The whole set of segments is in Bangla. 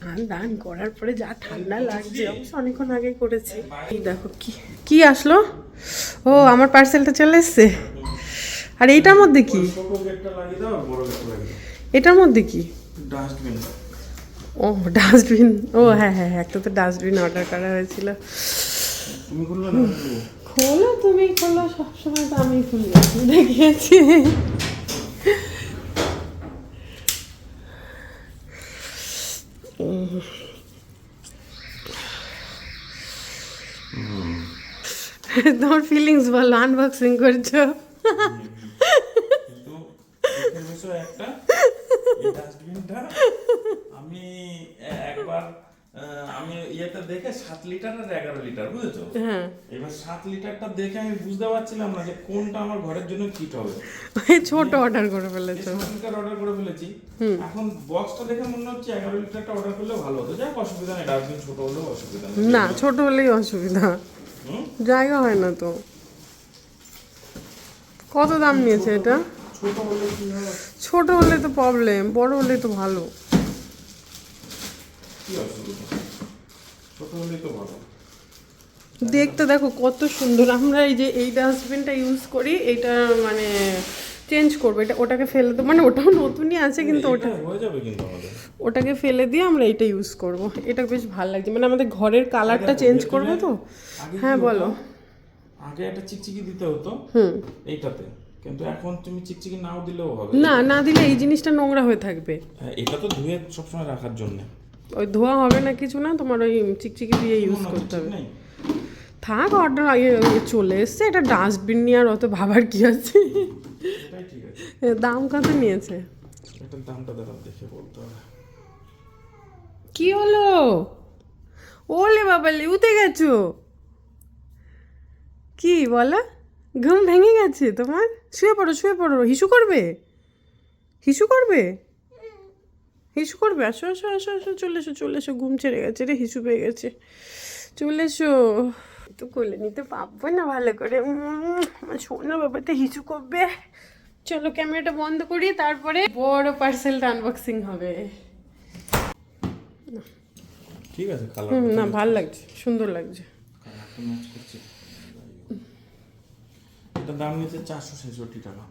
স্নান দান করার পরে যা ঠান্ডা লাগছে অবশ্য অনেকক্ষণ আগে করেছি। এই দেখো কি কি আসলো? ও আমার পার্সেলটা চলে এসছে। আর এইটার মধ্যে কি? এটার মধ্যে কি? ডাস্টবিন ও ডাস্টবিন ও হ্যাঁ হ্যাঁ হ্যাঁ একটা তো ডাস্টবিন অর্ডার করা হয়েছিল? খোলো তুমি খোলো সবসময় তো আমি খুলি দেখিয়েছি। তোমার ফিলিংস বলো আনবক্সিং করছ কিন্তু একটা ডাস্টবিনটা আমি একবার আমি ইয়েটা দেখে সাত লিটার আর এগারো লিটার বুঝেছ হ্যাঁ এবার সাত লিটারটা দেখে আমি বুঝতে পারছিলাম না যে কোনটা আমার ঘরের জন্য ফিট হবে ছোট অর্ডার করে ফেলেছো। সাত লিটার অর্ডার করে ফেলেছি। এখন বক্সটা দেখে মনে হচ্ছে এগারো লিটারটা অর্ডার করলে ভালো হতো। যাক অসুবিধা নেই ডাস্টবিন ছোট হলেও অসুবিধা না ছোট হলেই অসুবিধা? জায়গা হয় না তো। কত দাম নিয়েছে এটা? ছোট হলে তো প্রবলেম বড় হলে তো ভালো। দেখতে দেখো কত সুন্দর, আমরা এই যে এই ডাস্টবিনটা ইউজ করি, এটা মানে চেঞ্জ করব। এটা ওটাকে ফেলে দেবো মানে ওটাও নতুনই আছে কিন্তু ওটা ওটাকে ফেলে দিয়ে আমরা এটা ইউজ করব। এটা বেশ ভালো লাগছে। মানে আমাদের ঘরের কালারটা চেঞ্জ করব তো? হ্যাঁ বলো। আগে একটা চিকচিকি দিতে হতো। হুম। এইটাতে। কিন্তু এখন তুমি চিকচিকি নাও দিলেও হবে। না না দিলে এই জিনিসটা নোংরা হয়ে থাকবে। হ্যাঁ, এটা তো ধুয়ে সবসময় রাখার জন্য। ওই ধোয়া হবে না কিছু না তোমার ওই চিকচিকি দিয়ে ইউজ করতে হবে। থাক অর্ডার আগে চলে এসছে। এটা ডাস্টবিন নিয়ে আর অত ভাবার কি আছে? দাম কত নিয়েছে? দামটা দাঁড়া দেখে বলতে হবে। কি হলো? ওলে বাবা উঠে গেছো? কি বলো? ঘুম ভেঙে গেছে তোমার? শুয়ে পড়ো শুয়ে পড়ো। হিসু করবে? হিসু করবে? হিসু করবে? আসো আসো আসো আসো চলে এসো চলে এসো। ঘুম ছেড়ে গেছে রে হিসু পেয়ে গেছে। চলে এসো। তো কোলে নিতে পারব না ভালো করে। উম, আমার সোনা বাবাতে হিসু করবে। চলো ক্যামেরাটা বন্ধ করি তারপরে বড় পার্সেলটা আনবক্সিং হবে। ঠিক আছে কালার না ভালো লাগছে সুন্দর লাগছে। কালারটা ম্যাচ করছে। এটার দাম নিয়েছে চারশো ছেষট্টি টাকা।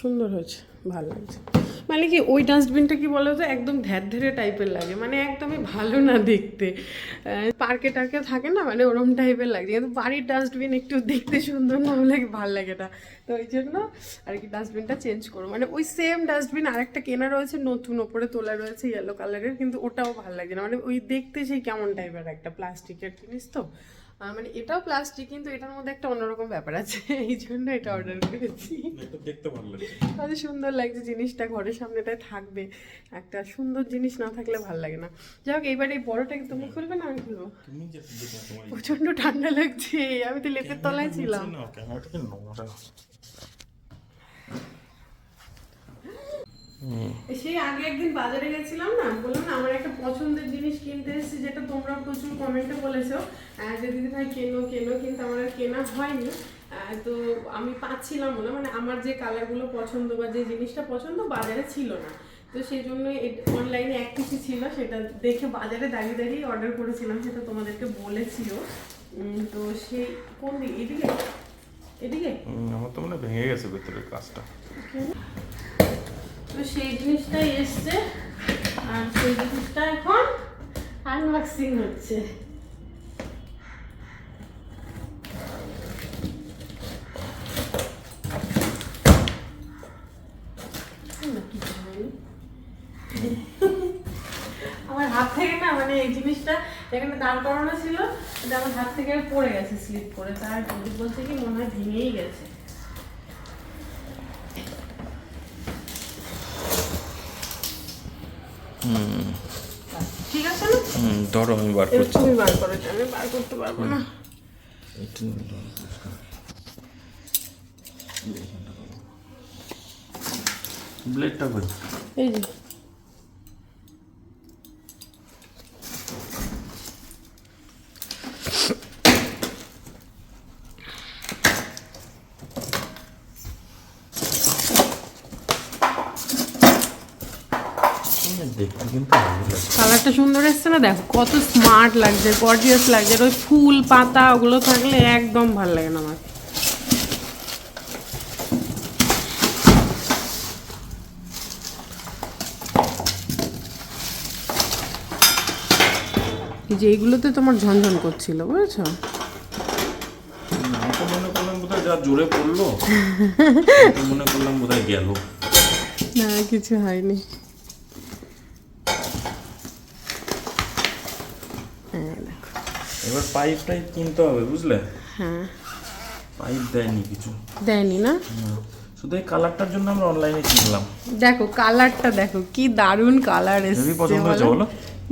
সুন্দর হয়েছে ভালো লাগছে। মানে কি ওই ডাস্টবিনটা কি বলো তো একদম ধ্যার ধ্যারে টাইপের লাগে। মানে একদমই ভালো না দেখতে। পার্কে টার্কে থাকে না মানে ওরম টাইপের লাগছে কিন্তু বাড়ির ডাস্টবিন একটু দেখতে সুন্দর না হলে ভালো লাগে না তো ওই জন্য আর কি ডাস্টবিনটা চেঞ্জ করো মানে ওই সেম ডাস্টবিন আরেকটা কেনা রয়েছে, নতুন। ওপরে তোলা রয়েছে ইয়েলো কালারের কিন্তু ওটাও ভালো লাগে না। মানে ওই দেখতে সেই কেমন টাইপের একটা প্লাস্টিকের জিনিস তো? মানে এটাও প্লাস্টিক কিন্তু এটার মধ্যে একটা অন্যরকম ব্যাপার আছে। এই জন্য এটা অর্ডার করেছি। দেখতে ভালো লাগছে। কত সুন্দর লাগছে জিনিসটা ঘরের সামনেটায় থাকবে। একটা সুন্দর জিনিস না থাকলে ভালো লাগে না। যাই হোক এইবার এই বড়টাকে তুমি খুলবে না আমি খুলবো। প্রচণ্ড ঠান্ডা লাগছে। আমি তো লেপের তলায় ছিলাম না ক্যামেরাটাকে নোংরা সেই আগে একদিন বাজারে গেছিলাম না বললাম না আমার একটা পছন্দের জিনিস কিনতে এসেছি যেটা তোমরা প্রচুর কমেন্টে বলেছ। যে দিদি ভাই কেনো কেনো কিন্তু আমার আর কেনা হয়নি। তো আমি পাচ্ছিলাম না মানে আমার যে কালারগুলো পছন্দ বা যে জিনিসটা পছন্দ বাজারে ছিল না। তো সেই জন্য অনলাইনে এক কিছু ছিল সেটা দেখে বাজারে দাঁড়িয়ে দাঁড়িয়ে অর্ডার করেছিলাম সেটা তোমাদেরকে বলেছিল তো সেই কোন দিকে? এদিকে? এদিকে? আমার তো মনে ভেঙে গেছে ভেতরের কাজটা। তো সেই জিনিসটাই এসছে। আর সেই জিনিসটা এখন আনবক্সিং হচ্ছে। আমার হাত থেকে না মানে এই জিনিসটা এখানে দাঁড় করানো ছিল, এটা আমার হাত থেকে পড়ে গেছে স্লিপ করে। তার বলছে কি মনে হয় ভেঙেই গেছে। ঠিক আছে না? হুম ধরো আমি বার করছি। তুমি বার করো আমি বার করতে পারব না। ব্লেডটা কই এই যে তুমি দেখতে কিন্তু ভালো লাগছে কালারটা সুন্দর এসছে না? দেখো কত স্মার্ট লাগছে গর্জিয়াস লাগছে। ওই ফুল পাতা ওগুলো থাকলে একদম ভালো লাগে না আমার। যে এইগুলোতে তোমার ঝনঝন করছিল বুঝেছ? মনে করলাম বোধহয় যা জোরে পড়ল মনে করলাম বোধহয় গেল। না কিছু হয়নি হ্যাঁ দেখো এবার পাইপ টাইপ কিনতে হবে বুঝলে? হ্যাঁ। পাইপ দেয়নি কিছু। দেয়নি না। শুধু এই কালারটার জন্য আমরা অনলাইনে কিনলাম। দেখো কালারটা দেখো কি দারুণ কালার এসেছে পছন্দ হয়েছে বলো।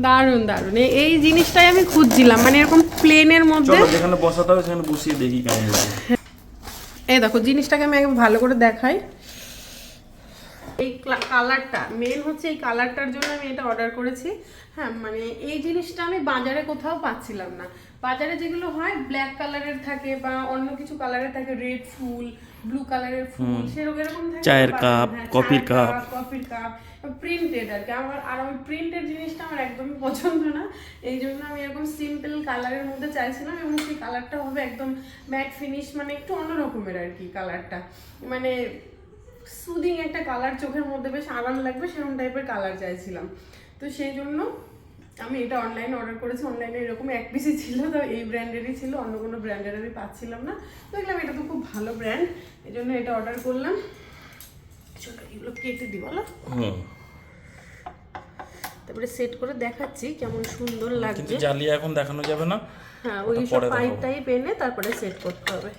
দারুণ দারুণ। এই জিনিসটাই আমি খুঁজছিলাম মানে এরকম প্লেনের মধ্যে যেখানে বসাতে হবে সেখানে বসিয়ে দেখি কেমন লাগে এই দেখো জিনিসটাকে আমি একবার ভালো করে দেখাই। এই কালারটা মেন হচ্ছে এই কালারটার জন্য আমি এটা অর্ডার করেছি। হ্যাঁ মানে এই জিনিসটা আমি বাজারে কোথাও পাচ্ছিলাম না। বাজারে যেগুলো হয় ব্ল্যাক কালারের থাকে বা অন্য কিছু কালারের থাকে রেড ফুল ব্লু কালারের ফুল সেরকম এরকম থাকে। চায়ের কাপ, কফির কাপ। কফির কাপ প্রিন্টেড আর কি। আমার আর ওই প্রিন্টেড জিনিসটা আমার একদমই পছন্দ না। এই জন্য আমি এরকম সিম্পল কালারের মধ্যে চাইছিলাম এবং সেই কালারটা হবে একদম ম্যাট ফিনিশ মানে একটু অন্য রকমের আর কি কালারটা মানে সুদিং একটা কালার চোখের মধ্যে বেশ আরাম লাগবে সেরকম টাইপের কালার চাইছিলাম। তো সেই জন্য আমি এটা অনলাইনে অর্ডার করেছি অনলাইনে এরকম এক পিসই ছিল তো এই ব্র্যান্ডেরই ছিল অন্য কোনো ব্র্যান্ডের আমি পাচ্ছিলাম না। তো দেখলাম এটা তো খুব ভালো ব্র্যান্ড এই জন্য এটা অর্ডার করলাম। চলো এগুলো কেটে দিই বলো। তারপরে সেট করে দেখাচ্ছি কেমন সুন্দর লাগছে। কিন্তু জ্বালিয়ে এখন দেখানো যাবে না হ্যাঁ ওই সব পাইপ টাইপ এনে তারপরে সেট করতে হবে।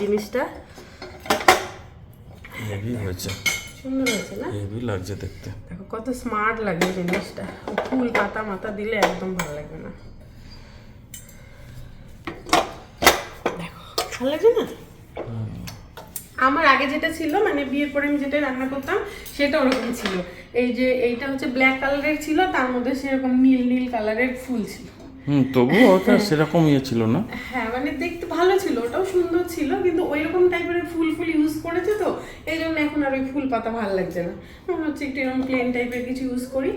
জিনিসটা হেভি হয়েছে। সুন্দর হয়েছে না? হেভি লাগছে দেখতে। দেখো কত স্মার্ট লাগে জিনিসটা। ফুল পাতা মাথা দিলে একদম ভালো লাগবে না। দেখো ভালো লাগছে না? আমার আগে যেটা ছিল মানে বিয়ের পরে আমি যেটা রান্না করতাম সেটা ওরকম ছিল। এই যে এইটা হচ্ছে ব্ল্যাক কালারের ছিল তার মধ্যে সেরকম নীল নীল কালারের ফুল ছিল। হুম তবুও ওটা সেরকম ইয়ে ছিল না। হ্যাঁ মানে দেখতে ভালো ছিল ওটাও সুন্দর ছিল কিন্তু ওই রকম টাইপের ফুল ফুল ইউজ করেছে তো এই জন্য এখন আর ওই ফুল পাতা ভালো লাগছে না। মনে হচ্ছে একটু এরকম প্লেন টাইপের কিছু ইউজ করি।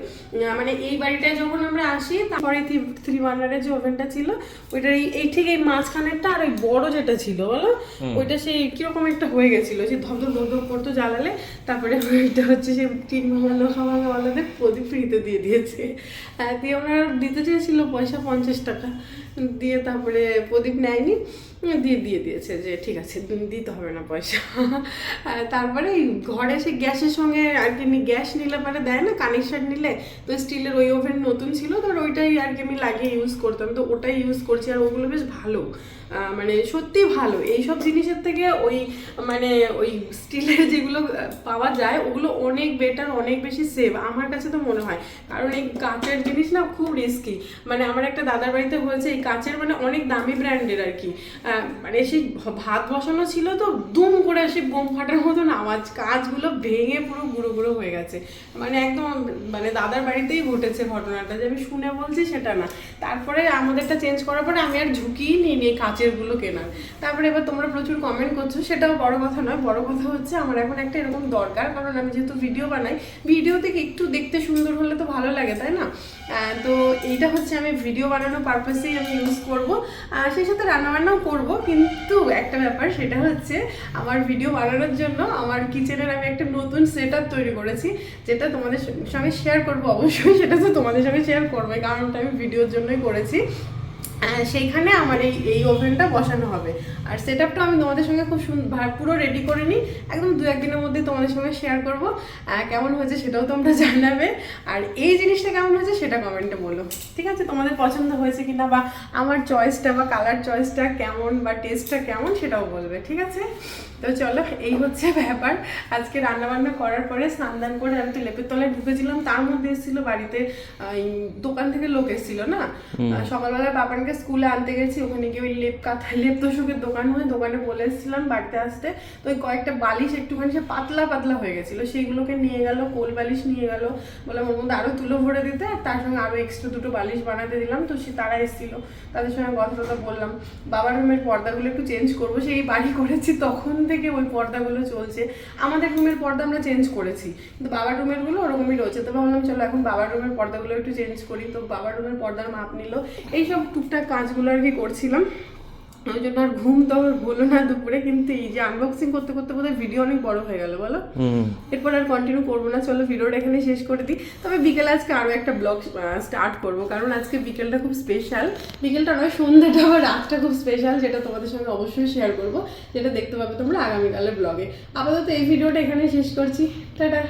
মানে এই বাড়িটায় যখন আমরা আসি তারপরে থ্রি বার্নারের যে ওভেনটা ছিল ওইটার এই ঠিক এই মাঝখানেরটা আর ওই বড় যেটা ছিল বলো? ওইটা সেই কীরকম একটা হয়ে গেছিল সেই ধপধপ ধপধপ করতো জ্বালালে তারপরে ওইটা হচ্ছে সেই তিন ভাঙালো খাওয়া খাওয়ালাদের প্রদীপ ফ্রিতে দিয়ে দিয়েছে। দিয়ে ওনারা দিতে চেয়েছিল পয়সা পঞ্চাশ টাকা দিয়ে তারপরে প্রদীপ নেয়নি, দিয়ে দিয়ে দিয়েছে যে ঠিক আছে দিতে হবে না পয়সা। তারপরে ঘরে সে গ্যাসের সঙ্গে আর কি গ্যাস নিলে পরে দেয় না কানেকশন নিলে, তো স্টিলের ওই ওভেন নতুন ছিল, তো ওইটাই আর কি আমি লাগিয়ে ইউজ করতাম, তো ওটাই ইউজ করছি, আর ওগুলো বেশ ভালো। মানে সত্যি ভালো। এইসব জিনিসের থেকে ওই মানে ওই স্টিলের যেগুলো পাওয়া যায়, ওগুলো অনেক বেটার অনেক বেশি সেভ আমার কাছে তো মনে হয়। কারণ এই কাঁচের জিনিস না খুব রিস্কি মানে আমার একটা দাদার বাড়িতে হয়েছে এই কাঁচের মানে অনেক দামি ব্র্যান্ডের আর কি। মানে সেই ভাত বসানো ছিল তো, দুম করে সে বোম ফাটার মতন আওয়াজ কাঁচগুলো ভেঙে পুরো গুঁড়ো গুঁড়ো হয়ে গেছে। মানে একদম মানে দাদার বাড়িতেই ঘটেছে ঘটনাটা, যে আমি শুনে বলছি সেটা না। তারপরে আমাদেরটা চেঞ্জ করার পরে আমি আর ঝুঁকিই নিই নি কাঁচেরগুলো কেনার। তারপরে এবার তোমরা প্রচুর কমেন্ট করছ, সেটাও বড় কথা নয়। বড় কথা হচ্ছে আমার এখন একটা এরকম দরকার, কারণ আমি যেহেতু ভিডিও বানাই ভিডিও থেকে একটু দেখতে সুন্দর হলে তো ভালো লাগে, তাই না? তো এইটা হচ্ছে আমি ভিডিও বানানোর পারপাসেই আমি ইউজ করব। আর সেই সাথে রান্নাবান্নাও করব। কিন্তু একটা ব্যাপার, সেটা হচ্ছে আমার ভিডিও বানানোর জন্য আমার কিচেনের আমি একটা নতুন সেট তৈরি করেছি, যেটা তোমাদের সঙ্গে শেয়ার করব অবশ্যই। সেটা তো তোমাদের সঙ্গে শেয়ার করবে কারণটা আমি ভিডিওর জন্যই করেছি। সেইখানে আমার এই এই ওভেনটা বসানো হবে। আর সেট আপটা আমি তোমাদের সঙ্গে খুব সুন্দর পুরো রেডি করে নিই। একদম দু একদিনের মধ্যে তোমাদের সঙ্গে শেয়ার করব। কেমন হয়েছে সেটাও তোমরা জানাবে। আর এই জিনিসটা কেমন হয়েছে সেটা কমেন্টে বলো। ঠিক আছে? তোমাদের পছন্দ হয়েছে কিনা বা আমার চয়েসটা বা কালার চয়েসটা কেমন বা টেস্টটা কেমন সেটাও বলবে। ঠিক আছে? তো চলো এই হচ্ছে ব্যাপার। আজকে রান্না বান্না করার পরে স্নান দান করে আমি তো লেপের তলায় ঢুকেছিলাম। তার মধ্যে এসেছিল বাড়িতে দোকান থেকে লোক এসেছিল না? সকালবেলা বাবানকে বাবাকে স্কুলে আনতে গেছি, ওখানে গিয়ে ওই লেপ কাঁথা, লেপ তোষকের দোকান হয়, দোকানে বলে এসেছিলাম বাড়িতে আসতে। তো ওই কয়েকটা বালিশ একটুখানি সে পাতলা পাতলা হয়ে গেছিল, সেইগুলোকে নিয়ে গেল, কোল বালিশ নিয়ে গেল। বললাম, ওর মধ্যে আরও তুলো ভরে দিতে, আর তার সঙ্গে আরও এক্সট্রা দুটো বালিশ বানাতে দিলাম। তো সে তারা এসেছিল, তাদের সঙ্গে কথা টথা বললাম। বাবার রুমের পর্দাগুলো একটু চেঞ্জ করব সেই বাড়ি করেছি, তখন থেকে ওই পর্দাগুলো চলছে। আমাদের রুমের পর্দা আমরা চেঞ্জ করেছি, কিন্তু বাবার রুমেরগুলো ওরকমই রয়েছে। তো ভাবলাম, চলো, এখন বাবার রুমের পর্দাগুলো একটু চেঞ্জ করি। তো বাবার রুমের পর্দার মাপ নিল। এইসব টুকটাক কাজগুলো আর কি করছিলাম। ওই জন্য আর ঘুম তো আমার হলো না দুপুরে কিন্তু এই যে আনবক্সিং করতে করতে বোধহয় ভিডিও অনেক বড় হয়ে গেল বলো? এরপর আর কন্টিনিউ করব না চলো ভিডিওটা এখানে শেষ করে দিই। তবে বিকেলে আজকে আরও একটা ব্লগ স্টার্ট করব কারণ আজকে বিকেলটা খুব স্পেশাল বিকেলটা নয় সন্ধ্যাটা বা রাতটা খুব স্পেশাল যেটা তোমাদের সঙ্গে অবশ্যই শেয়ার করব যেটা দেখতে পাবে তোমরা আগামীকালের ব্লগে আপাতত এই ভিডিওটা এখানে শেষ করছি। টাটা।